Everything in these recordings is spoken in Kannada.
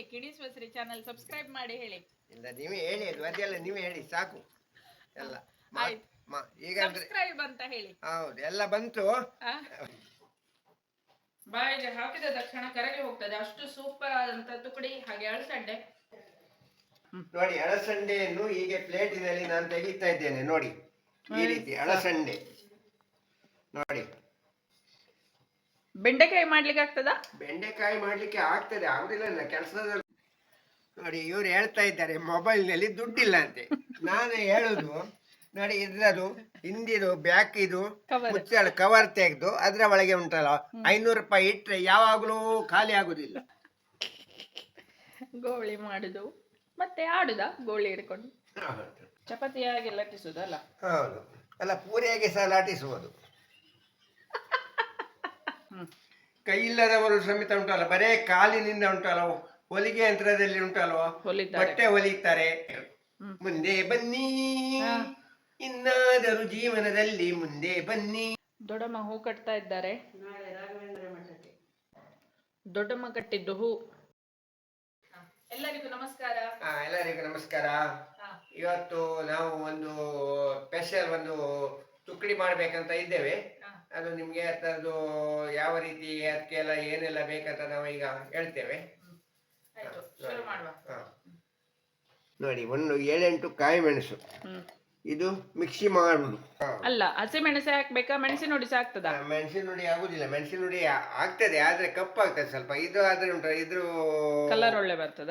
ಹೇಳಿ ಕಿಣಿಸ್ವಸ್ರಿ ಚಾನಲ್ ಸಬ್ಸ್ಕ್ರೈಬ್ ಮಾಡಿ ಹೇಳಿ. ಇಲ್ಲ ನೀವೇ ಹೇಳಿ ಅದು ಅದೆಲ್ಲ ನೀವೇ ಹೇಳಿ ಸಾಕು. ಎಲ್ಲ ಮಾ- ಆಯ್ತು. ಮಾ- ಈಗ ಅಂದ್ರೆ ಸಬ್ಸ್ಕ್ರೈಬ್ ಅಂತ ಹೇಳಿ. ಹೌದು ಎಲ್ಲ ಬಂತು? ಬಾಯಿಗೆ ಹಾಕಿದ ತಕ್ಷಣ ಕರಗಿ ಹೋಗ್ತದೆ. ಅಷ್ಟು ಸೂಪರ್ ಆದಂತ ತುಕಡಿ ಹಾಗೆ ಅಳಸಂಡೆ ನೋಡಿ ಅಳಸಂಡೆಯನ್ನು ಹೀಗೆ ಪ್ಲೇಟಿನಲ್ಲಿ ನಾನು ತೆಗಿತಾ ಇದ್ದೇನೆ. ನೋಡಿ ಈ ರೀತಿ ಅಳಸಂಡೆ ನೋಡಿ. ಬೆಂಡೆಕಾಯಿ ಮಾಡ್ಲಿಕ್ಕೆ ಆಗ್ತದಾ? ಬೆಂಡೆಕಾಯಿ ಮಾಡ್ಲಿಕ್ಕೆ ಆಗ್ತದೆ ಆಗುದಿಲ್ಲ ಕೆಲಸದಲ್ಲಿ ನೋಡಿ ಇವ್ರು ಹೇಳ್ತಾ ಇದ್ದಾರೆ ಮೊಬೈಲ್ ಮೊಬೈಲ್ನಲ್ಲಿ ದುಡ್ಡಿಲ್ಲ ಅಂತೆ. ನಾನು ಹೇಳುದು ನೋಡಿ ಇದ್ರದು ಹಿಂದಿದು ಬ್ಯಾಕ್ ಇದು ಮುಚ್ಚಳ ಕವರ್ ತೆಗೆದು ಅದ್ರ ಒಳಗೆ ಉಂಟಲ್ಲ ಐನೂರು ರೂಪಾಯಿ ಇಟ್ರೆ ಯಾವಾಗ್ಲೂ ಖಾಲಿ ಆಗುದಿಲ್ಲ. ಗೋಳಿ ಮಾಡುದು ಮತ್ತೆ ಆಡುದ ಗೋಳಿ ಹಿಡ್ಕೊಂಡು? ಚಪಾತಿಯಾಗಿ ಲಟ್ಟಿಸುದಲ್ಲ ಹೌದು. ಅಲ್ಲ ಪೂರಿಯಾಗಿ ಸಹ ಲಾಟಿಸುವುದು ಹ್ಮ್. ಕೈ ಇಲ್ಲದವರು ಸಮೇತ ಉಂಟಲ್ಲ ಬರೇ ಕಾಲಿನಿಂದ ಉಂಟಲ್ಲ ಹೊಲಿಗೆ ಯಂತ್ರದಲ್ಲಿ ಉಂಟಲ್ವ? ಬಟ್ಟೆ ಹೊಲಿತಾರೆ. ಮುಂದೆ ಬನ್ನಿ ಹಾ. ಇನ್ನಾದರೂ ಜೀವನದಲ್ಲಿ ಮುಂದೆ ಬನ್ನಿ. ದೊಡ್ಡಮ್ಮ ಹೂ ಕಟ್ತಾ ಇದ್ದಾರೆ. ದೊಡ್ಡಮ್ಮ ಕಟ್ಟಿದ್ದು ಹೂ. ಎಲ್ಲರಿಗೂ ನಮಸ್ಕಾರ. ಹಾ ಎಲ್ಲರಿಗೂ ನಮಸ್ಕಾರ. ಇವತ್ತು ನಾವು ಒಂದು ಸ್ಪೆಷಲ್ ಒಂದು ತುಕ್ಕಡಿ ಮಾಡ್ಬೇಕಂತ ಇದ್ದೇವೆ. ಅದು ನಿಮ್ಗೆ ಅದರದ್ದು ಯಾವ ರೀತಿ ಅದಕ್ಕೆಲ್ಲ ಏನೆಲ್ಲ ಬೇಕಂತ ನಾವು ಈಗ ಹೇಳ್ತೇವೆ. ಆಯ್ತು ಶುರು ಮಾಡುವ. ಹಾ. ನೋಡಿ ಒಂದು ಏಳೆಂಟು ಕಾಯಿ ಮೆಣಸು. ಹ್ಮ್. ಇದು ಮಿಕ್ಸಿ ಮಾಡುದು ಅಲ್ಲ ಹಸಿ ಮೆಣಸೆ ಹಾಕ್ಬೇಕಾ ಮೆಣಸಿನ ಹುಡಿ ಸಹ ಆಗ್ತದಾ? ಮೆಣಸಿನ ಹುಡಿ ಆಗುದಿಲ್ಲ. ಮೆಣಸಿನ ಹುಡಿ ಆಗ್ತದೆ ಆದ್ರೆ ಕಪ್ಪಾಗ್ತದೆ ಸ್ವಲ್ಪ. ಇದು ಆದ್ರೆ ಉಂಟು ಇದ್ರ ಕಲರ್ ಒಳ್ಳೆ ಬರ್ತದ.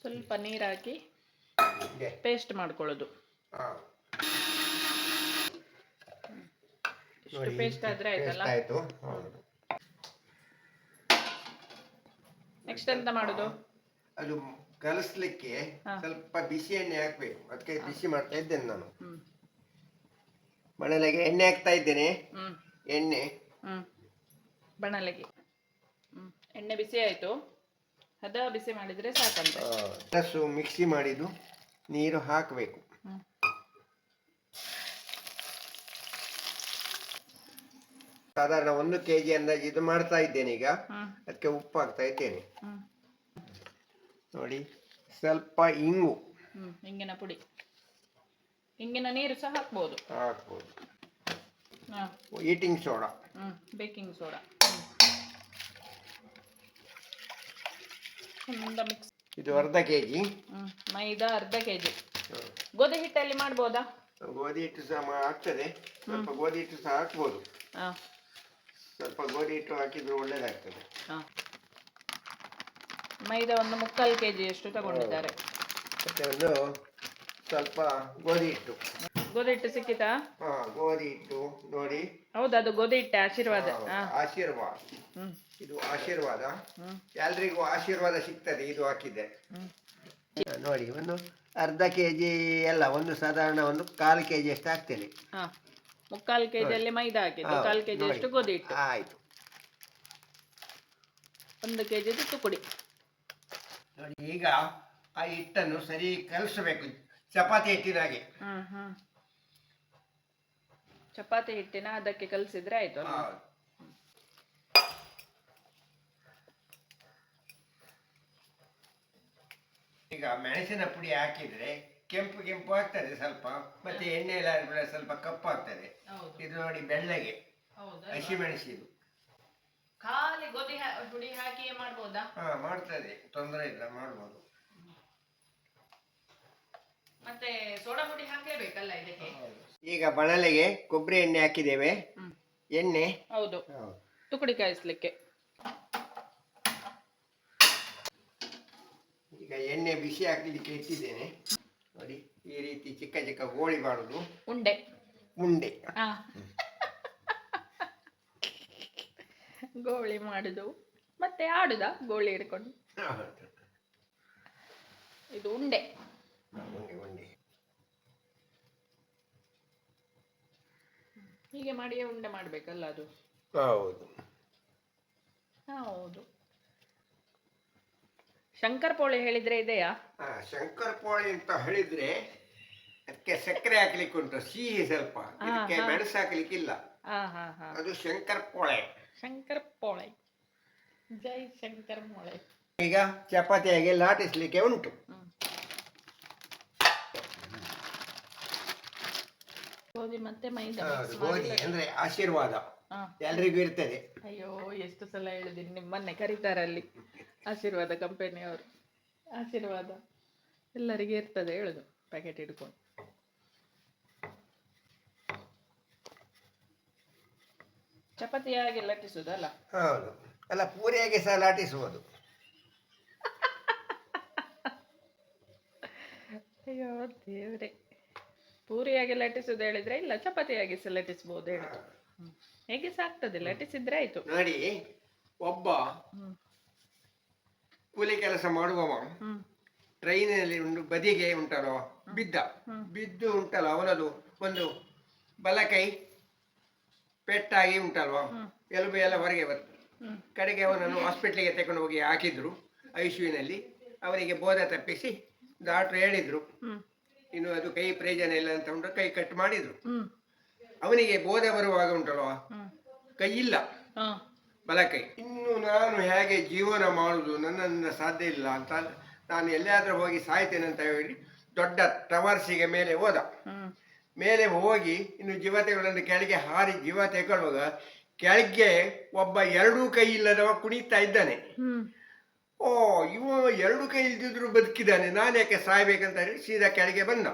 ಸ್ವಲ್ಪ ನೀರ್ ಹಾಕಿ ಪೇಸ್ಟ್ ಮಾಡ್ಕೊಳ್ಳೋದು. ಹಾ. ಇಷ್ಟು ಪೇಸ್ಟ್ ಆದ್ರೆ ಆಯ್ತಲ್ಲ? ಆಯ್ತು ನೆಕ್ಸ್ಟ್ ಎಂತ ಮಾಡುದು? ಅದು ಕಲಸ್ಲಿಕ್ಕೆ ಸ್ವಲ್ಪ ಬಿಸಿ ಎಣ್ಣೆ ಹಾಕ್ಬೇಕು. ಅದಕ್ಕೆ ಬಿಸಿ ಮಾಡ್ತಾ ಇದ್ದೇನೆ ನಾನು. ಬಣಲೆಗೆ ಎಣ್ಣೆ ಹಾಕ್ತಾ ಇದ್ದೇನೆ. ಎಣ್ಣೆ. ಬಣಲೆಗೆ. ಎಣ್ಣೆ ಬಿಸಿ ಆಯ್ತು. ಹದ ಬಿಸಿ ಮಾಡಿದ್ರೆ ಸಾಕಂತ. ಮೆಣಸು ಮಿಕ್ಸಿ ಮಾಡಿದ್ದು ನೀರು ಹಾಕಬೇಕು. ಸಾಧಾರಣ ಒಂದು ಕೆ ಜಿ ಅಂದಾಜು ಇದು ಮಾಡ್ತಾ ಇದ್ದೇನೆ ಈಗ. ಅದಕ್ಕೆ ಉಪ್ಪು ಹಾಕ್ತಾ ಇದ್ದೇನೆ ನೋಡಿ ಸ್ವಲ್ಪ ಇಂಗು. ಇಂಗಿನ ಹಿಂಗಿನ ಪುಡಿ. ಇಂಗಿನ ನೀರು ಸಹ ಹಾಕ್ಬೋದು. ಹಾಕ್ಬೋದು. Eating soda baking soda mix ಇದು ಅರ್ಧ ಕೆ ಜಿ ಮೈದಾ ಅರ್ಧ ಕೆಜಿ ಗೋಧಿ ಹಿಟ್ಟಲ್ಲಿ ಮಾಡ್ಬೋದಾ? ಗೋಧಿ ಹಿಟ್ಟು ಸಹ ಆಗ್ತದೆ. ಸ್ವಲ್ಪ ಗೋಧಿ ಹಿಟ್ಟು ಸಹ ಹಾಕ್ಬೋದು. ಹಾ. ಸ್ವಲ್ಪ ಗೋಧಿ ಹಿಟ್ಟು ಹಾಕಿದ್ರೆ ಒಳ್ಳೇದಾಗ್ತದೆ. ಹಾ. ಮೈದಾ ಒಂದು ಮುಕ್ಕಾಲು ಕೆಜಿ ಎಷ್ಟು ತಗೊಂಡಿದ್ದಾರೆ. ಮತ್ತೆ ಒಂದು ಸ್ವಲ್ಪ ಗೋಧಿ ಹಿಟ್ಟು. ಗೋಧಿ ಹಿಟ್ಟು ಸಿಕ್ಕಿತಾ? ಹಾ ಗೋಧಿ ಹಿಟ್ಟು ನೋಡಿ ಹೌದು ಅದು ಗೋಧಿ ಹಿಟ್ಟೆ ಆಶೀರ್ವಾದ. ಹಾ, ಆಶೀರ್ವಾದ. ಹ್ಮ್. ಇದು ಆಶೀರ್ವಾದ. ಹ್ಮ್. ಎಲ್ರಿಗೂ ಆಶೀರ್ವಾದ ಸಿಗ್ತದೆ ಇದು ಹಾಕಿದ್ದೆ ಹ್ಮ್. ನೋಡಿ ಒಂದು ಅರ್ಧ ಕೆ ಜಿ ಎಲ್ಲ ಒಂದು ಸಾಧಾರಣ ಒಂದು ಕಾಲು ಕೆ ಜಿ ಅಷ್ಟು ಹಾಕ್ತೇನೆ. ಹಾ. ಮುಕ್ಕಾಲು ಕೆಜಿ ಅಲ್ಲಿ ಮೈದಾ ಹಾಕಿದ್ದು ಹೌದು, ಕಾಲು ಕೆಜಿ ನೋಡಿ. ಅಷ್ಟು ಗೋಧಿ ಹಿಟ್ಟು. ಆಯ್ತು. ಒಂದು ಕೆಜಿ ತುಕುಡಿ ನೋಡಿ ಈಗ ಆ ಹಿಟ್ಟನ್ನು ಸರಿ ಕಲಸಬೇಕು. ಚಪಾತಿ ಹಿಟ್ಟಿನಾಗೆ ಹ್ಮ್ ಹ್ಮ್. ಚಪಾತಿ ಹಿಟ್ಟಿನ ಅದಕ್ಕೆ ಕಲಸಿದ್ರೆ ಆಯ್ತು ಅಲ್ವಾ? ಹೌದು. ಈಗ ಮೆಣಸಿನ ಪುಡಿ ಹಾಕಿದ್ರೆ ಕೆಂಪು ಕೆಂಪು ಆಗ್ತದೆ ಸ್ವಲ್ಪ ಮತ್ತೆ ಎಣ್ಣೆ ಎಲ್ಲ ಹಾಕಿದ್ರೆ ಸ್ವಲ್ಪ ಕಪ್ಪಾಗ್ತದೆ ಹೌದು. ಇದು ನೋಡಿ ಬೆಳ್ಳಗೆ ಹೌದು ಹಸಿ ಮೆಣಸಿದು ಖಾಲಿ ಗೋಧಿ ಹಾ- ಹುಡಿ ಹಾಕಿಯೇ ಮಾಡ್ಬೋದಾ? ಹಾ ಮಾಡ್ತದೆ ತೊಂದರೆ ಇಲ್ಲ ಮಾಡ್ಬೋದು. ಮತ್ತೆ ಸೋಡಾ ಪುಡಿ ಹಾಕ್ಲೇಬೇಕಲ್ಲ ಇದಕ್ಕೆ? ಈಗ ಬಣಲೆಗೆ ಕೊಬ್ಬರಿ ಎಣ್ಣೆ ಹಾಕಿದ್ದೇವೆ. ಹ್ಮ್. ಎಣ್ಣೆ. ಹೌದು. ತುಕಡಿ ಕಾಯಿಸ್ಲಿಕ್ಕೆ. ಈಗ ಎಣ್ಣೆ ಬಿಸಿ ಹಾಕಲಿಕ್ಕೆ ಇಟ್ಟಿದ್ದೇನೆ ರೀತಿ ಚಿಕ್ಕ ಚಿಕ್ಕ ಗೋಳಿ ಮಾಡುದು. ಉಂಡೆ. ಉಂಡೆ. ಆ. ಗೋಳಿ ಮಾಡುದು. ಮತ್ತೆ ಆಡುದ ಗೋಳಿ ಹಿಡ್ಕೊಂಡು. ಹೌದು. ಇದು ಉಂಡೆ. ಉಂಡೆ ಉಂಡೆ. ಹೀಗೆ ಮಾಡಿಯೇ ಉಂಡೆ ಮಾಡ್ಬೇಕಲ್ಲ ಅದು. ಹೌದು. ಹೌದು. ಶಂಕರ್ ಪೋಳೆ ಹೇಳಿದ್ರೆ ಇದೆಯಾ? ಆ, ಶಂಕರ್ ಪೋಳಿ ಅಂತ ಹೇಳಿದ್ರೆ ಅದಕ್ಕೆ ಸಕ್ಕರೆ ಹಾಕ್ಲಿಕ್ಕೆ ಉಂಟು ಸಿಹಿ ಸ್ವಲ್ಪ. ಇದಕ್ಕೆ. ಮೆಣಸು ಹಾಕ್ಲಿಕ್ಕಿಲ್ಲ ಹಾ ಹಾ ಹಾ. ಅದು ಶಂಕರ್ ಪೋಳೆ. ಶಂಕರ್ ಪೋಳೆ. ಜೈ ಶಂಕರ್ ಮೊಳೆ ಈಗ ಚಪಾತಿಯಾಗಿ ಲಾಟಿಸ್ಲಿಕ್ಕೆ ಉಂಟು. ಗೋಧಿ ಮತ್ತೆ ಮೈದಾ mix ಗೋಧಿ ಅಂದ್ರೆ ಆಶೀರ್ವಾದ. ಹಾ. ಎಲ್ರಿಗೂ ಇರ್ತದೆ. ಅಯ್ಯೋ ಎಷ್ಟು ಸಲ ಹೇಳಿದೀನಿ ನಿಮ್ಮನ್ನೇ ಕರೀತಾರೆ ಅಲ್ಲಿ. ಆಶೀರ್ವಾದ ಕಂಪನಿಯವರು ಆಶೀರ್ವಾದ. ಎಲ್ಲರಿಗೆ ಇರ್ತದೆ ಹೇಳುದು ಪ್ಯಾಕೆಟ್ ಹಿಡ್ಕೊಂಡು. ಚಪಾತಿ ಹಾಗೆ ಲಟ್ಟಿಸುದಲ್ಲ ಹೌದು. ಅಲ್ಲ ಪೂರಿಯಾಗಿ ಸಹ ಲಾಟಿಸುವುದು ಅಯ್ಯೋ ದೇವ್ರೆ. ಪೂರಿಯಾಗಿ ಲಟ್ಟಿಸುದು ಹೇಳಿದ್ರೆ ಇಲ್ಲ ಚಪಾತಿಯಾಗಿ ಸಹ ಲಟ್ಟಿಸಬಹುದು ಹೇಳಿ ಹೇಗೆ ಸಹ ಆಗ್ತದೆ? ಲಟ್ಟಿಸಿದ್ರೆ ಆಯ್ತು. ನೋಡಿ ಒಬ್ಬ ಹ್ಮ್. ಕೂಲಿ ಕೆಲಸ ಮಾಡುವವ ಹ್ಮ್. ಟ್ರೈನಿನಲ್ಲಿ ಒಂದು ಬದಿಗೆ ಉಂಟಲ್ಲ ಬಿದ್ದ. ಬಿದ್ದು ಉಂಟಲ್ಲ ಅವನದು ಒಂದು ಬಲಕೈ. ಪೆಟ್ಟಾಗಿ ಉಂಟಲ್ವಾ? ಎಲುಬು ಎಲ್ಲ ಹೊರಗೆ ಬರ್ತದೆ. ಕಡೆಗೆ ಅವನನ್ನು ಹಾಸ್ಪಿಟ್ಲಿಗೆ ತಗೊಂಡು ಹೋಗಿ ಹಾಕಿದ್ರು ಐಶುವಿನಲ್ಲಿ. ಅವರಿಗೆ ಬೋಧ ತಪ್ಪಿಸಿ ಡಾಕ್ಟ್ರು ಹೇಳಿದ್ರು. ಇನ್ನು ಅದು ಕೈ ಪ್ರಯೋಜನ ಇಲ್ಲ ಅಂತ ಉಂಟು ಕೈ ಕಟ್ ಮಾಡಿದ್ರು. ಅವನಿಗೆ ಬೋಧ ಬರುವಾಗ ಉಂಟಲ್ವಾ? ಕೈ ಇಲ್ಲ. ಬಲ ಬಲಕೈ ಇನ್ನು ನಾನು ಹೇಗೆ ಜೀವನ ಮಾಡುವುದು ನನ್ನನ್ನು ಸಾಧ್ಯ ಇಲ್ಲ ಅಂತ ನಾನು ಎಲ್ಲಿಯಾದ್ರೂ ಹೋಗಿ ಸಾಯ್ತೇನೆ ಅಂತ ಹೇಳಿ ದೊಡ್ಡ ಟವರ್ಸಿಗೆ ಮೇಲೆ ಹೋದ. ಮೇಲೆ ಹೋಗಿ ಇನ್ನು ಜೀವತೆಗಳನ್ನು ಕೆಳಗೆ ಹಾರಿ ಜೀವ ತೆಗೊಳ್ಳುವಾಗ ಕೆಳಗೆ ಒಬ್ಬ ಎರಡೂ ಕೈ ಇಲ್ಲದವ ಕುಣಿತಾ ಇದ್ದಾನೆ. ಓ ಇವ ಎರಡು ಕೈ ಇಲ್ದಿದ್ರು ಬದುಕಿದ್ದಾನೆ. ನಾನು ಯಾಕೆ ಸಾಯ್ಬೇಕಂತ ಹೇಳಿ ಸೀದಾ ಕೆಳಗೆ ಬಂದ.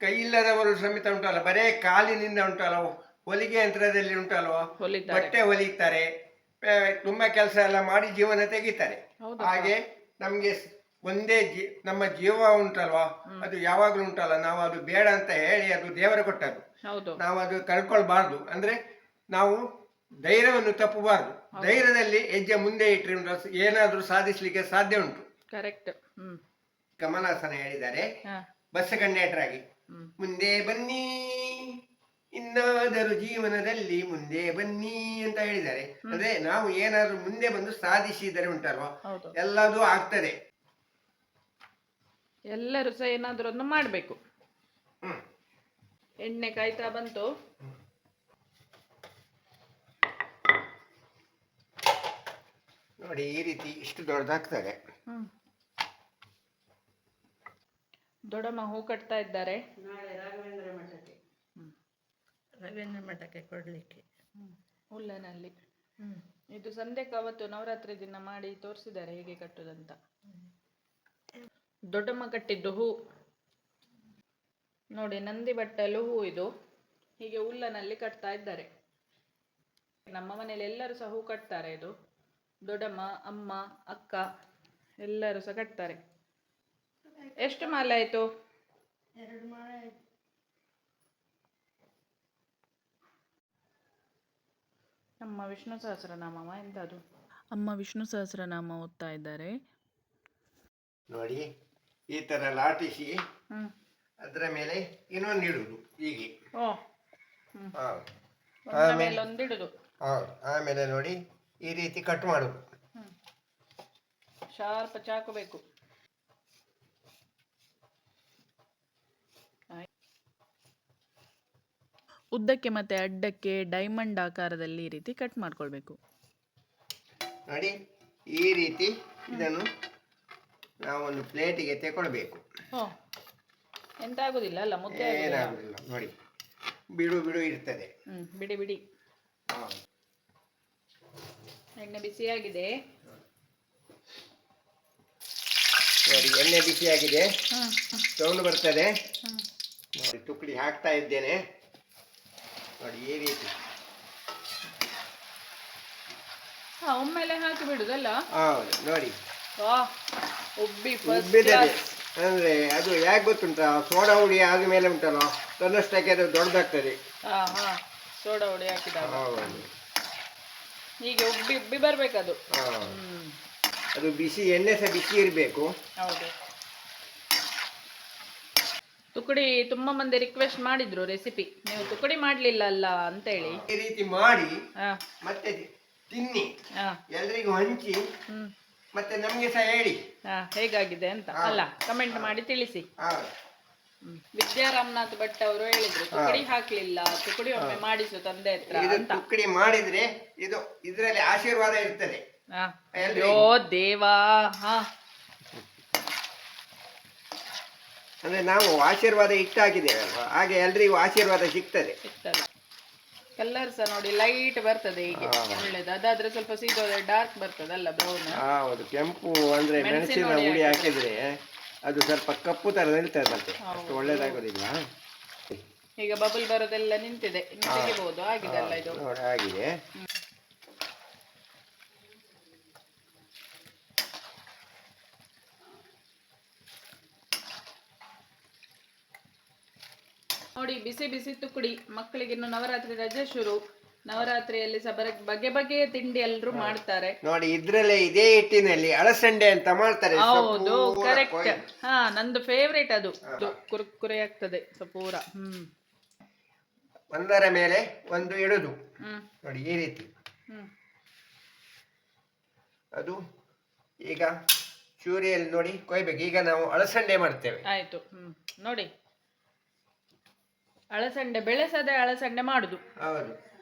ಕೈ ಇಲ್ಲದವರು ಸಮೇತ ಉಂಟಲ್ಲ ಬರೇ ಕಾಲಿನಿಂದ ಉಂಟಲ್ಲ ಹೊಲಿಗೆ ಯಂತ್ರದಲ್ಲಿ ಉಂಟಲ್ವ? ಬಟ್ಟೆ ಹೊಲಿತಾರೆ ತುಂಬಾ ಕೆಲಸ ಎಲ್ಲ ಮಾಡಿ ಜೀವನ ತೆಗಿತಾರೆ. ಹಾಗೆ ನಮ್ಗೆ ಒಂದೇ ಜೀ ನಮ್ಮ ಜೀವ ಉಂಟಲ್ವಾ? ಅದು ಯಾವಾಗ್ಲೂ ಉಂಟಲ್ಲ ನಾವು ಅದು ಬೇಡ ಅಂತ ಹೇಳಿ ಅದು ದೇವರ ಕೊಟ್ಟದ್ದು. ನಾವು ಅದು ಕಳ್ಕೊಳ್ಬಾರ್ದು. ಅಂದ್ರೆ ನಾವು ಧೈರ್ಯವನ್ನು ತಪ್ಪಬಾರ್ದು. ಧೈರ್ಯದಲ್ಲಿ ಹೆಜ್ಜೆ ಮುಂದೆ ಇಟ್ಟರೆ ಉಂಟು, ಏನಾದ್ರೂ ಸಾಧಿಸ್ಲಿಕ್ಕೆ ಸಾಧ್ಯ ಉಂಟು. ಕರೆಕ್ಟ್ ಕಮಲಾಸನ ಹೇಳಿದ್ದಾರೆ. ಬಸ್ ಕಂಡಕ್ಟರ್ ಆಗಿ ಮುಂದೆ ಬನ್ನಿ ಇನ್ನಾದರೂ ಜೀವನದಲ್ಲಿ ಮುಂದೆ ಬನ್ನಿ ಅಂತ ಹೇಳಿದ್ದಾರೆ. ಅಂದ್ರೆ ನಾವು ಏನಾದ್ರೂ ಮುಂದೆ ಬಂದು ಸಾಧಿಸಿದರೆ ಉಂಟಲ್ವಾ? ಎಲ್ಲದೂ ಆಗ್ತದೆ. ಎಲ್ಲರೂ ಸಹ ಏನಾದರೂ ಒಂದು ಮಾಡಬೇಕು. ಹ್ಮ್ ಎಣ್ಣೆ ಕಾಯ್ತಾ ಬಂತು. ನೋಡಿ ಈ ರೀತಿ ಇಷ್ಟು ದೊಡ್ಡದಾಗ್ತದೆ. ಹ್ಮ್. ದೊಡ್ಡಮ್ಮ ಹೂ ಕಟ್ತಾ ಇದ್ದಾರೆ. ನಾಳೆ ರಾಘವೇಂದ್ರ ಮಠಕ್ಕೆ. ರಾಘವೇಂದ್ರ ಮಠಕ್ಕೆ ಕೊಡಲಿಕ್ಕೆ. ಹ್ಮ್. ಹುಲ್ಲನಲ್ಲಿ. ಇದು ಸಂಧ್ಯಕ್ಕೆ ಅವತ್ತು ನವರಾತ್ರಿ ದಿನ ಮಾಡಿ ತೋರಿಸಿದ್ದಾರೆ ಹೇಗೆ ಕಟ್ಟುದಂತ. ದೊಡ್ಡಮ್ಮ ಕಟ್ಟಿದ್ದು ಹೂ ನೋಡಿ ನಂದಿ ಬಟ್ಟಲು ಹೂ ಇದು. ಹೀಗೆ ಉಲ್ಲನಲ್ಲಿ ಕಟ್ತಾ ಇದ್ದಾರೆ. ನಮ್ಮ ಮನೇಲಿ ಎಲ್ಲರೂ ಸಹ ಹೂ ಕಟ್ತಾರೆ ಇದು. ದೊಡ್ಡಮ್ಮ ಅಮ್ಮ ಅಕ್ಕ ಎಲ್ಲರೂ ಸಹ ಕಟ್ತಾರೆ. ಎಷ್ಟು ಮಾಲೆ ಆಯ್ತು? ನಮ್ಮ ವಿಷ್ಣು ಸಹಸ್ರನಾಮ ಎಂತ ಅದು ಅಮ್ಮ ವಿಷ್ಣು ಸಹಸ್ರನಾಮ ಓದ್ತಾ ಇದ್ದಾರೆ. ನೋಡಿ. ಈ ತರ ಲಾಟಿಸಿ ಹ್ಮ್. ಅದರ ಮೇಲೆ ಇನ್ನೊಂದು ಇಡುದು ಹೀಗೆ. ಓ. ಹಾ. ಒಂದ್ರ ಮೇಲೆ ಒಂದಿಡುದು ಹೌದು ಆಮೇಲೆ ನೋಡಿ ಈ ರೀತಿ ಕಟ್ ಮಾಡುದು. ಶಾರ್ಪ್ ಚಾಕು ಬೇಕು ಉದ್ದಕ್ಕೆ ಮತ್ತೆ ಅಡ್ಡಕ್ಕೆ ಡೈಮಂಡ್ ಆಕಾರದಲ್ಲಿ ಈ ರೀತಿ ಕಟ್ ಮಾಡ್ಕೊಳ್ಬೇಕು. ನೋಡಿ ಈ ರೀತಿ ಇದನ್ನು ನಾವೊಂದು ಪ್ಲೇಟಿಗೆ ತಗೊಳ್ಬೇಕು ಎಂತ ಆಗುದಿಲ್ಲ ಅಲ್ಲ ಮುದ್ದೆ ಆಗುದಿಲ್ಲ. ಏನಾಗುದಿಲ್ಲ ನೋಡಿ. ಬಿಡು ಬಿಡು ಇರ್ತದೆ. ಹ್ಮ್ ಬಿಡಿ ಬಿಡಿ. ಎಣ್ಣೆ ಬಿಸಿಯಾಗಿದೆ. ನೋಡಿ ಎಣ್ಣೆ ಬಿಸಿಯಾಗಿದೆ. ಹ್ಮ್ ಸೌಂಡ್ ಬರ್ತದೆ. ಹ್ಮ್. ನೋಡಿ ತುಕ್ಕಡಿ ಹಾಕ್ತಾ ಇದ್ದೇನೆ. ನೋಡಿ ಈ ರೀತಿ. ಹಾ ಒಮ್ಮೆಲೆ ಹಾಕಿ ಬಿಡುದಲ್ಲ? ಹೌದು ನೋಡಿ. ವಾ ಉಬ್ಬಿ ಉಬ್ಬಿದೆ ಅಂದ್ರೆ ಅದು ಯಾಕೆ ಗೊತ್ತುಂಟ? ಸೋಡಾ ಹುಡಿ ಆದ್ಮೇಲೆ ಉಂಟಲ್ಲ? ತನ್ನಷ್ಟಕ್ಕೆ ಅದು ದೊಡ್ಡದಾಗ್ತದೆ. ಹಾ ಹಾ. ಸೋಡಾ ಹುಡಿ ಹಾಕಿದಾಗ. ಹೌದು. ಹೀಗೆ ಉಬ್ಬಿ ಉಬ್ಬಿ ಬರ್ಬೇಕದು. ಹ್ಮ್. ಅದು ಬಿಸಿ ಎಣ್ಣೆ ಸಹ ಬಿಸಿ ಇರಬೇಕು. ಹೌದು. ತುಕಡಿ ತುಂಬಾ ಮಂದಿ ರಿಕ್ವೆಸ್ಟ್ ಮಾಡಿದ್ರು ರೆಸಿಪಿ ನೀವು ತುಕಡಿ ಮಾಡ್ಲಿಲ್ಲ ಅಲ್ಲ ಅಂತೇಳಿ. ಈ ರೀತಿ ಮಾಡಿ ಹಾ. ಮತ್ತೆ ತಿನ್ನಿ. ಹಾ. ಎಲ್ರಿಗೂ ಹಂಚಿ. ಹ್ಮ್. ಮತ್ತೆ ನಮ್ಗೆ ಸಹ ಹೇಳಿ. ಹಾ ಹೇಗಾಗಿದೆ ಅಂತ? ಅಲ್ಲ ಕಮೆಂಟ್ ಮಾಡಿ ತಿಳಿಸಿ. ಹೌದು ಹ್ಮ್. ವಿದ್ಯಾ ಭಟ್ ಅವರು ಹೇಳಿದ್ರು ತುಕಡಿ ಹಾಕ್ಲಿಲ್ಲ ತುಕಡಿ ಒಮ್ಮೆ ಮಾಡಿಸು ತಂದೆ ಹತ್ರ ಇದು ಅಂತ. ತುಕ್ಕಡಿ ಮಾಡಿದ್ರೆ ಇದು ಇದರಲ್ಲಿ ಆಶೀರ್ವಾದ ಇರ್ತದೆ. ಹಾ. ಎಲ್ರಿಗೂ. ಅಯ್ಯೋ ದೇವಾ ಹಾ. ಅಂದ್ರೆ ನಾವು ಆಶೀರ್ವಾದ ಇಟ್ಟಾಕಿದ್ದೇವೆ ಅಲ್ವಾ ಹಾಗೆ ಎಲ್ರಿಗೂ ಆಶೀರ್ವಾದ ಸಿಗ್ತದೆ. ಸಿಗ್ತದೆ. ಕಲರ್ ಸಹ ನೋಡಿ ಲೈಟ್ ಬರ್ತದೆ ಹೀಗೆ. ಒಳ್ಳೇದು. ಅದಾದ್ರೆ ಸ್ವಲ್ಪ ಸೀದೋದ್ರೆ ಡಾರ್ಕ್ ಬರ್ತದಲ್ಲ ಬ್ರೌನ್ ಹೌದು. ಕೆಂಪು ಅಂದ್ರೆ ಮೆಣಸಿನ ಹುಡಿ ಹಾಕಿದ್ರೆ ಅದು ಸ್ವಲ್ಪ ಕಪ್ಪು ತರ ನಿಲ್ತದೆ ಮತ್ತೆ. ಅಷ್ಟು ಒಳ್ಳೇದಾಗೋದಿಲ್ಲ ಈಗ ಬಬಲ್ ಬರೋದೆಲ್ಲ ನಿಂತಿದೆ. ತೆಗಿಬಹುದು ಆಗಿದೆ ಅಲ್ಲ ಇದು? ನೋಡಿ ಆಗಿದೆ. ಬಿಸಿ ಬಿಸಿ ತುಕುಡಿ ಮಕ್ಕಳಿಗೆ ಇನ್ನು ನವರಾತ್ರಿ ರಜೆ ಶುರು. ನವರಾತ್ರಿಯಲ್ಲಿ ಸಹ ಬರ ಬಗೆ ಬಗೆಯ ತಿಂಡಿ ಎಲ್ಲರೂ ಮಾಡ್ತಾರೆ. ನೋಡಿ ಇದ್ರಲ್ಲೇ ಇದೇ ಹಿಟ್ಟಿನಲ್ಲಿ ಅಳಸಂಡೆ ಅಂತ ಮಾಡ್ತಾರೆ. ಹೌದು ಕರೆಕ್ಟ್ ಹಾ ನಂದು ಫೇವ್ರೇಟ್ ಅದು. ಕುರುಕುರೆ ಆಗ್ತದೆ ಸಪೂರ. ಹ್ಮ್. ಒಂದರ ಮೇಲೆ ಒಂದು ಇಡುದು. ನೋಡಿ ಈ ರೀತಿ. ಅದು ಈಗ ಚೂರಿಯಲ್ಲಿ ನೋಡಿ ಕೊಯ್ಬೇಕು. ಈಗ ನಾವು ಅಳಸಂಡೆ ಮಾಡ್ತೇವೆ. ಆಯ್ತು. ಹ್ಮ್. ನೋಡಿ. ಅಳಸಂಡೆ ಬೆಳೆಸದೆ ಅಳಸಂಡೆ ಮಾಡುದು. ಹೌದು.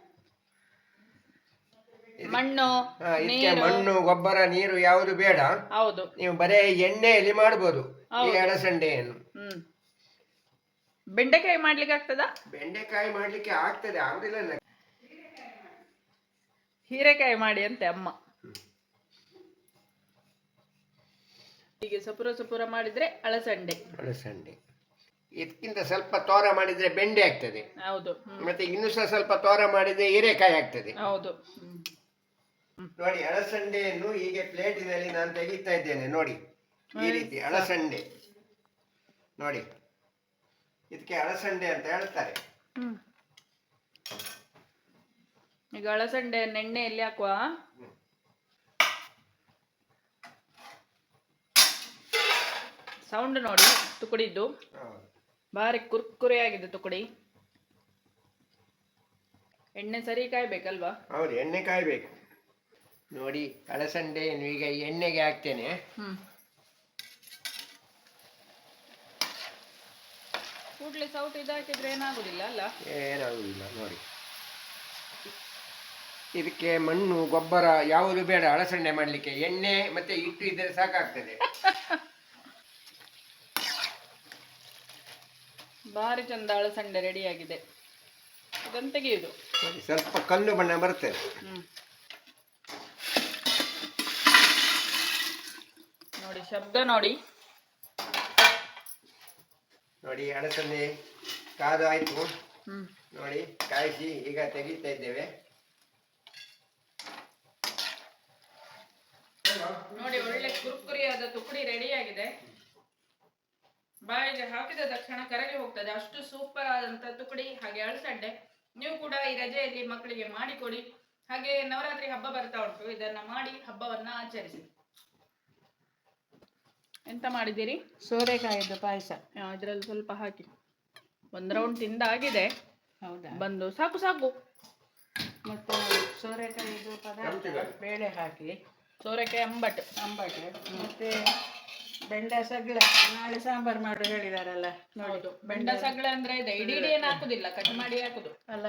ಮಣ್ಣು ಹಾ, ಇದಕ್ಕೆ ನೀರು. ಮಣ್ಣು ಗೊಬ್ಬರ ನೀರು ಯಾವುದು ಬೇಡ. ಹೌದು. ನೀವು ಬರೇ ಎಣ್ಣೆಯಲ್ಲಿ ಮಾಡಬಹುದು ಈ. ಅಳಸಂಡೆಯನ್ನು. ಹ್ಮ್. ಬೆಂಡೆಕಾಯಿ ಮಾಡ್ಲಿಕ್ಕೆ ಆಗ್ತದಾ? ಬೆಂಡೆಕಾಯಿ ಮಾಡ್ಲಿಕ್ಕೆ ಆಗ್ತದೆ ಆಗುದಿಲ್ಲ ಅಲ್ಲ. ಹೀರೆಕಾಯಿ ಮಾಡಿ ಅಂತೆ ಅಮ್ಮ. ಹೀಗೆ ಸಪುರ ಸಪುರ ಮಾಡಿದ್ರೆ ಅಳಸಂಡೆ. ಅಳಸಂಡೆ. ಇದಕ್ಕಿಂತ ಸ್ವಲ್ಪ ತೋರ ಮಾಡಿದ್ರೆ ಬೆಂಡೆ ಆಗ್ತದೆ. ಹೌದು. ಮತ್ತೆ ಇನ್ನು ಸಹ ಸ್ವಲ್ಪ ತೋರ ಮಾಡಿದ್ರೆ ಹೀರೆಕಾಯಿ ಆಗ್ತದೆ. ಹೌದು. ನೋಡಿ ಅಳಸಂಡೆಯನ್ನು ಹೀಗೆ ಪ್ಲೇಟಿನಲ್ಲಿ ನಾನು ತೆಗಿತಾ ಇದ್ದೇನೆ ನೋಡಿ. ಈ ರೀತಿ ಅಳಸಂಡೆ. ನೋಡಿ ಇದಕ್ಕೆ ಅಳಸಂಡೆ ಅಂತ ಹೇಳ್ತಾರೆ. ಈಗ ಈಗ ನೆಣ್ಣೆ ಎಲ್ಲಿ ಹಾಕುವ? ಸೌಂಡ್ ನೋಡಿ ತುಕುಡಿದ್ದು. ಭಾರಿ ಕುರ್ಕುರೆ ಆಗಿದೆ ತುಕುಡಿ. ಎಣ್ಣೆ ಸರಿ ಕಾಯ್ಬೇಕಲ್ವಾ? ಹೌದು ಎಣ್ಣೆ ಕಾಯ್ಬೇಕು. ನೋಡಿ ಅಲಸಂಡೆ ಈಗ ಈ ಎಣ್ಣೆಗೆ ಹಾಕ್ತೇನೆ. ಹ್ಮ್. ಕೂಡ್ಲೆ ಸೌಟ್ ಇದಾಕಿದ್ರೆ ಏನಾಗುದಿಲ್ಲ ಅಲ್ಲ? ಏನಾಗುದಿಲ್ಲ ನೋಡಿ. ಇದಕ್ಕೆ ಮಣ್ಣು ಗೊಬ್ಬರ ಯಾವುದು ಬೇಡ ಅಳಸಂಡೆ ಮಾಡಲಿಕ್ಕೆ. ಎಣ್ಣೆ ಮತ್ತೆ ಹಿಟ್ಟು ಇದ್ರೆ ಸಾಕಾಗ್ತದೆ. ಭಾರಿ ಚಂದ ಅಳಸಂಡೆ ರೆಡಿ ಆಗಿದೆ. ಇದನ್ನು ನೋಡಿ, ಸ್ವಲ್ಪ ಕಲ್ಲು ಬಣ್ಣ ಬರುತ್ತೆ. ನೋಡಿ ಶಬ್ದ ನೋಡಿ. ನೋಡಿ ಅಳಸಂದೆ ಕಾದು ಆಯ್ತು. ನೋಡಿ ಕಾಯಿಸಿ ಈಗ ತೆಗೀತಾ ಇದ್ದೇವೆ. ನೋಡಿ ಒಳ್ಳೆ ಕುರ್ಕುರಿಯಾದ ತುಕಡಿ ರೆಡಿ ಆಗಿದೆ. ಬಾಯಿಗೆ ಹಾಕಿದ ತಕ್ಷಣ ಕರಗಿ ಹೋಗ್ತದೆ. ಅಷ್ಟು ಸೂಪರ್ ಆದಂತ ತುಕಡಿ ಹಾಗೆ ಅಳಸಡ್ಡೆ. ನೀವು ಕೂಡ ಈ ರಜೆಯಲ್ಲಿ ಮಕ್ಕಳಿಗೆ ಮಾಡಿಕೊಡಿ. ಹಾಗೆ ನವರಾತ್ರಿ ಹಬ್ಬ ಬರ್ತಾ ಉಂಟು. ಇದನ್ನ ಮಾಡಿ ಹಬ್ಬವನ್ನ ಆಚರಿಸಿ. ಎಂತ ಮಾಡಿದ್ದೀರಿ? ಸೋರೆಕಾಯಿದ್ದು ಪಾಯಸ. ಇದರಲ್ಲಿ ಸ್ವಲ್ಪ ಹಾಕಿ. ಒಂದ್ ರೌಂಡ್ ತಿಂದಾಗಿದೆ ಹೌದಾ? ಬಂದು ಸಾಕು ಸಾಕು. ಮತ್ತೆ ಸೋರೆಕಾಯಿದು ಪದಾರ್ಥ. ಬೇಳೆ ಹಾಕಿ. ಸೋರೆಕಾಯಿ ಅಂಬಟ್. ಅಂಬಟೆ. ಮತ್ತೆ ಬೆಂಡ ಸಗ್ಳ. ನಾಳೆ ಸಾಂಬಾರ್ ಮಾಡು ಹೇಳಿದಾರಲ್ಲ ನೋಡಿ. ಬೆಂಡ ಸಗಳೆ ಅಂದ್ರೆ ಇದೆ. ಇಡೀ ಏನ್ ಹಾಕುದಿಲ್ಲ ಕಟ್ ಮಾಡಿ ಹಾಕುದು. ಅಲ್ಲ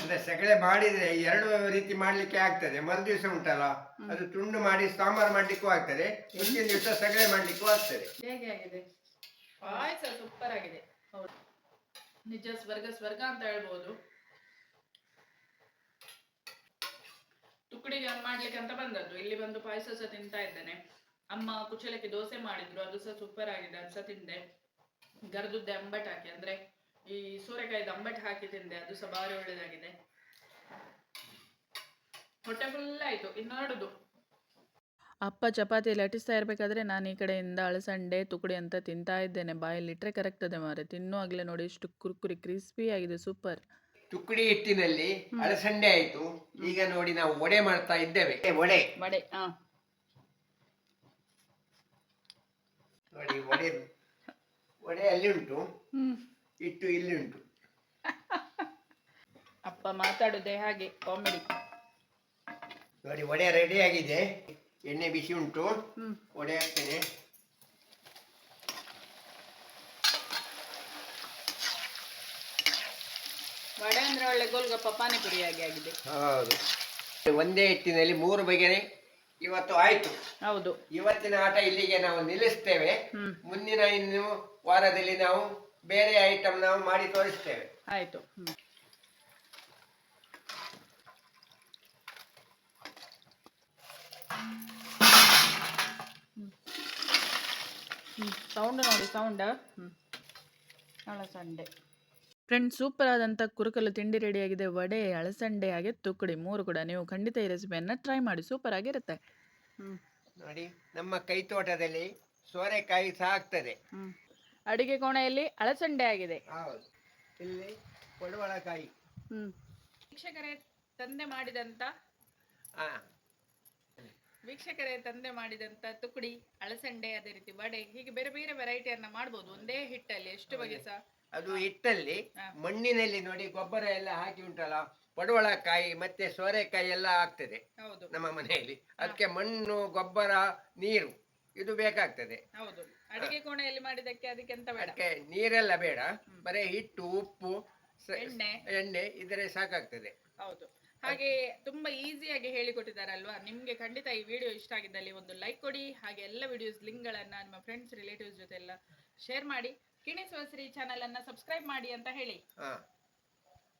ಅಂದ್ರೆ ಸಗಳೆ ಮಾಡಿದ್ರೆ ಎರಡು ರೀತಿ ಮಾಡ್ಲಿಕ್ಕೆ ಆಗ್ತದೆ. ಮರುದಿವಸ ಉಂಟಲ್ಲ ಅದು ತುಂಡು ಮಾಡಿ ಸಾಂಬಾರ್ ಮಾಡ್ಲಿಕ್ಕೂ ಆಗ್ತದೆ. ಮುಂದಿನ ದಿವಸ ಸಗಳೆ ಮಾಡ್ಲಿಕ್ಕೂ ಆಗ್ತದೆ. ಹೇಗೆ ಆಗಿದೆ? ಪಾಯಸ ಸೂಪರ್ ಆಗಿದೆ. ಹೌದು. ನಿಜ ಸ್ವರ್ಗ ಸ್ವರ್ಗ ಅಂತ ಹೇಳ್ಬೋದು. ತುಕಡಿಗೆ ಮಾಡ್ಲಿಕ್ಕೆ ಅಂತ ಬಂದದ್ದು. ಇಲ್ಲಿ ಬಂದು ಪಾಯಸ ಸಹ ತಿಂತಾ ಇದ್ದೇನೆ. ಅಮ್ಮ ಕುಚಲಕ್ಕೆ ದೋಸೆ ಮಾಡಿದ್ರು ಅದು ಸಹ ಸೂಪರ್ ಆಗಿದೆ ಅದು ಸಹ ತಿಂದೆ. ಗರದುದ್ದೆ ಅಂಬಟ್ ಹಾಕಿ ಅಂದ್ರೆ ಈ ಸೂರೆಕಾಯಿದ ಅಂಬಟ್ ಹಾಕಿ ತಿಂದೆ ಅದು ಸಹ ಭಾರಿ ಒಳ್ಳೇದಾಗಿದೆ. ಹೊಟ್ಟೆ ಫುಲ್ ಆಯ್ತು ಇನ್ನು ನೋಡುದು ಅಪ್ಪ ಚಪಾತಿ ಲಟಿಸ್ತಾ ಇರಬೇಕಾದ್ರೆ ನಾನು ಈ ಕಡೆಯಿಂದ ಅಳಸಂಡೆ ತುಕಡಿ ಅಂತ ತಿಂತಾ ಇದ್ದೇನೆ. ಬಾಯಲ್ಲಿಟ್ಟರೆ ಅದೇ ಮಾರೆ. ತಿನ್ನುವಾಗಲೇ ನೋಡಿ ಎಷ್ಟು ಕುರ್ಕುರಿ ಕ್ರಿಸ್ಪಿ ಆಗಿದೆ ಸೂಪರ್ ತುಕ್ಕಡಿ ಹಿಟ್ಟಿನಲ್ಲಿ ಅಳಸಂಡೆ ಆಯ್ತು. ಈಗ ನೋಡಿ ನಾವು ಒಡೆ ಮಾಡ್ತಾ ಇದ್ದೇವೆ. ಒಡೆ ವಡೆ ಹಾಂ ನೋಡಿ ಒಡೆ ಒಡೆ ಅಲ್ಲಿ ಉಂಟು ಇಟ್ಟು ಇಲ್ಲಿ ಉಂಟು. ಅಪ್ಪ ಮಾತಾಡೋದೇ ಹಾಗೆ ಕಾಮಿಡಿ ನೋಡಿ ಒಡೆ ರೆಡಿ ಆಗಿದೆ. ಎಣ್ಣೆ ಬಿಸಿ ಉಂಟು. ಒಡೆ ಹಾಕ್ತೇನೆ. ವಡೆ ಅಂದರೆ ಒಳ್ಳೆ ಗೋಲ್ಗಪ್ಪ ಪಾನಿಪುರಿ ಆಗಿ ಆಗಿದೆ. ಹೌದು. ಒಂದೇ ಹಿಟ್ಟಿನಲ್ಲಿ ಮೂರು ಬಗೆನೆ ಇವತ್ತು ಆಯ್ತು. ಹೌದು. ಇವತ್ತಿನ ಆಟ ಇಲ್ಲಿಗೆ ನಾವು ನಿಲ್ಲಿಸ್ತೇವೆ. ಮುಂದಿನ ಇನ್ನು ವಾರದಲ್ಲಿ ನಾವು ಬೇರೆ ಐಟಮ್ ನಾವು ಮಾಡಿ ತೋರಿಸ್ತೇವೆ. ಆಯ್ತು. ಸೌಂಡ್ ನೋಡಿ ಸೌಂಡ್ ಹ್ಮ್. ಅಳಸಂಡೆ ಫ್ರೆಂಡ್ಸ್ ಸೂಪರ್ ಆದಂಥ ಕುರುಕಲು ತಿಂಡಿ ರೆಡಿಯಾಗಿದೆ. ವಡೆ ಅಳಸಂಡೆ ಹಾಗೆ ತುಕ್ಕಡಿ ಮೂರು ಕೂಡ. ನೀವು ಖಂಡಿತ ಈ ರೆಸಿಪಿಯನ್ನು ಟ್ರೈ ಮಾಡಿ. ಸೂಪರ್ ಆಗಿರುತ್ತೆ ನೋಡಿ ನಮ್ಮ ಕೈ ತೋಟದಲ್ಲಿ ಸೋರೆಕಾಯಿ ಸಹ ಆಗ್ತದೆ. ಹ್ಮ್. ಅಡಿಗೆ ಕೋಣೆಯಲ್ಲಿ ಅಳಸಂಡೆ ಆಗಿದೆ. ಹೌದು. ಇಲ್ಲಿ ಪಡುವಳಕಾಯಿ. ಹ್ಮ್. ವೀಕ್ಷಕರೇ ತಂದೆ ಮಾಡಿದಂತ ವೀಕ್ಷಕರೇ ತಂದೆ ಮಾಡಿದಂತ ತುಕ್ಕಡಿ ಅಳಸಂಡೆ ಅದೇ ರೀತಿ ವಡೆ ಹೀಗೆ ಬೇರೆ ಬೇರೆ ವೆರೈಟಿಯನ್ನ ಮಾಡ್ಬೋದು. ಒಂದೇ ಹಿಟ್ಟಲ್ಲಿ. ಎಷ್ಟು ಬಗೆ ಸಹ? ಅದು ಹಿಟ್ಟಲ್ಲಿ ಮಣ್ಣಿನಲ್ಲಿ ನೋಡಿ ಗೊಬ್ಬರ ಎಲ್ಲ ಹಾಕಿ ಉಂಟಲ್ಲ ಪಡುವಳಕಾಯಿ ಮತ್ತೆ ಸೋರೆಕಾಯಿ ಎಲ್ಲ ಆಗ್ತದೆ ನಮ್ಮ ಮನೆಯಲ್ಲಿ. ಅದಕ್ಕೆ ಮಣ್ಣು ಗೊಬ್ಬರ ನೀರು ಇದು ಬೇಕಾಗ್ತದೆ. ಹೌದು. ಅಡಿಗೆ ಕೋಣೆಯಲ್ಲಿ ಮಾಡಿದಕ್ಕೆ ಅದಕ್ಕೆ ಎಂತ ಅದಕ್ಕೆ ನೀರೆಲ್ಲ ಬೇಡ. ಬರೀ ಹಿಟ್ಟು ಉಪ್ಪು ಎಣ್ಣೆ. ಎಣ್ಣೆ ಇದ್ರೆ ಸಾಕಾಗ್ತದೆ. ಹೌದು. ಹಾಗೆ ತುಂಬಾ ಈಸಿಯಾಗಿ ಹೇಳಿಕೊಟ್ಟಿದ್ದಾರಲ್ವಾ? ನಿಮ್ಗೆ ಖಂಡಿತ ಈ ವಿಡಿಯೋ ಇಷ್ಟ ಆಗಿದ್ದಲ್ಲಿ ಒಂದು ಲೈಕ್ ಕೊಡಿ ಹಾಗೆ ಎಲ್ಲ ವಿಡಿಯೋಸ್ ಲಿಂಕ್ಗಳನ್ನ ನಿಮ್ಮ ಫ್ರೆಂಡ್ಸ್ ರಿಲೇಟಿವ್ಸ್ ಜೊತೆ ಎಲ್ಲ ಶೇರ್ ಮಾಡಿ. ಕಿಣಿಸುವಸರಿ ಚಾನೆಲ್ ಚಾನಲ್ ಅನ್ನ ಸಬ್ಸ್ಕ್ರೈಬ್ ಮಾಡಿ ಅಂತ ಹೇಳಿ. ಹಾ.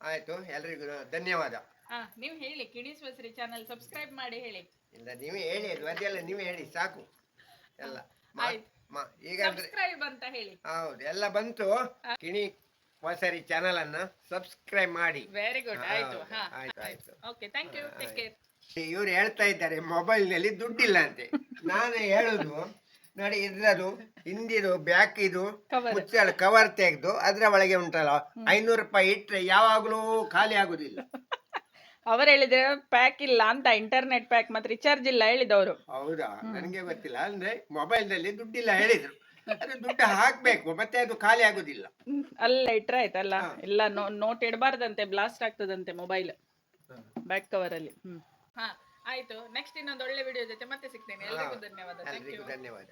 ಆಯ್ತು ಎಲ್ರಿಗೂ ಧನ್ಯವಾದ. ಹಾ ನೀವು ಹೇಳಿ ಕಿಣಿಸುವಸರಿ ಚಾನೆಲ್ ಚಾನಲ್ ಸಬ್ಸ್ಕ್ರೈಬ್ ಮಾಡಿ ಹೇಳಿ. ಇಲ್ಲ ನೀವೇ ಹೇಳಿ ಅದು ಅದೆಲ್ಲ ನೀವೇ ಹೇಳಿ ಸಾಕು. ಎಲ್ಲ. ಮಾ- ಆಯ್ತು. ಮಾ- ಈಗ ಅಂದ್ರೆ ಸಬ್ಸ್ಕ್ರೈಬ್ ಅಂತ ಹೇಳಿ. ಹೌದು ಎಲ್ಲ ಬಂತು. ಕಿಣಿ ಹೊಸರಿ ಚಾನಲ್ ಅನ್ನ ಸಬ್ಸ್ಕ್ರೈಬ್ ಮಾಡಿ. ವೆರಿ ಗುಡ್ ಆಯ್ತು. ಹೌದು, ಹಾ ಆಯ್ತು, ಆಯ್ತು. Okay thank you take care ಇವ್ರು ಹೇಳ್ತಾ ಇದ್ದಾರೆ ಮೊಬೈಲ್ನಲ್ಲಿ ದುಡ್ಡಿಲ್ಲ ಅಂತೆ ನಾನು ಹೇಳುದು ನೋಡಿ ಇದ್ರದು ಹಿಂದಿದು ಬ್ಯಾಕ್ ಇದು. ಮುಚ್ಚಳ ಕವರ್ ತೆಗೆದು ಅದ್ರ ಒಳಗೆ ಉಂಟಲ್ಲ ಐನೂರು ರೂಪಾಯಿ ಇಟ್ರೆ ಯಾವಾಗ್ಲೂ ಖಾಲಿ ಆಗುದಿಲ್ಲ. ಅವರು ಹೇಳಿದ್ರೆ ಪ್ಯಾಕ್ ಇಲ್ಲ ಅಂತ ಇಂಟರ್ನೆಟ್ ಪ್ಯಾಕ್ ಮತ್ತೆ ರಿಚಾರ್ಜ್ ಇಲ್ಲ ಹೇಳಿದವರು. ಹೌದಾ? ನನಗೆ ಗೊತ್ತಿಲ್ಲ. ಅಂದ್ರೆ ಮೊಬೈಲ್ನಲ್ಲಿ ದುಡ್ಡಿಲ್ಲ ಹೇಳಿದ್ರು. ಅದು ದುಡ್ಡು ಹಾಕ್ಬೇಕು ಮತ್ತೆ ಅದು ಖಾಲಿ ಆಗುದಿಲ್ಲ. ಅಲ್ಲ ಇಟ್ರೆ ಆಯ್ತಲ್ಲ. ಎಲ್ಲ ನೋಟ್ ಇಡಬಾರ್ದಂತೆ ಬ್ಲಾಸ್ಟ್ ಆಗ್ತದಂತೆ ಮೊಬೈಲ್ ಬ್ಯಾಕ್ ಕವರ್ ಅಲ್ಲಿ. ಹ್ಮ್. ಹಾ ಆಯ್ತು. ನೆಕ್ಸ್ಟ್ ಇನ್ನೊಂದು ಒಳ್ಳೆ ವಿಡಿಯೋ ಜೊತೆ ಮತ್ತೆ ಸಿಗ್ತೇನೆ. ಎಲ್ಲರಿಗೂ ಧನ್ಯವಾದ. ಥ್ಯಾಂಕ್ ಯು ಧನ್ಯವಾದ.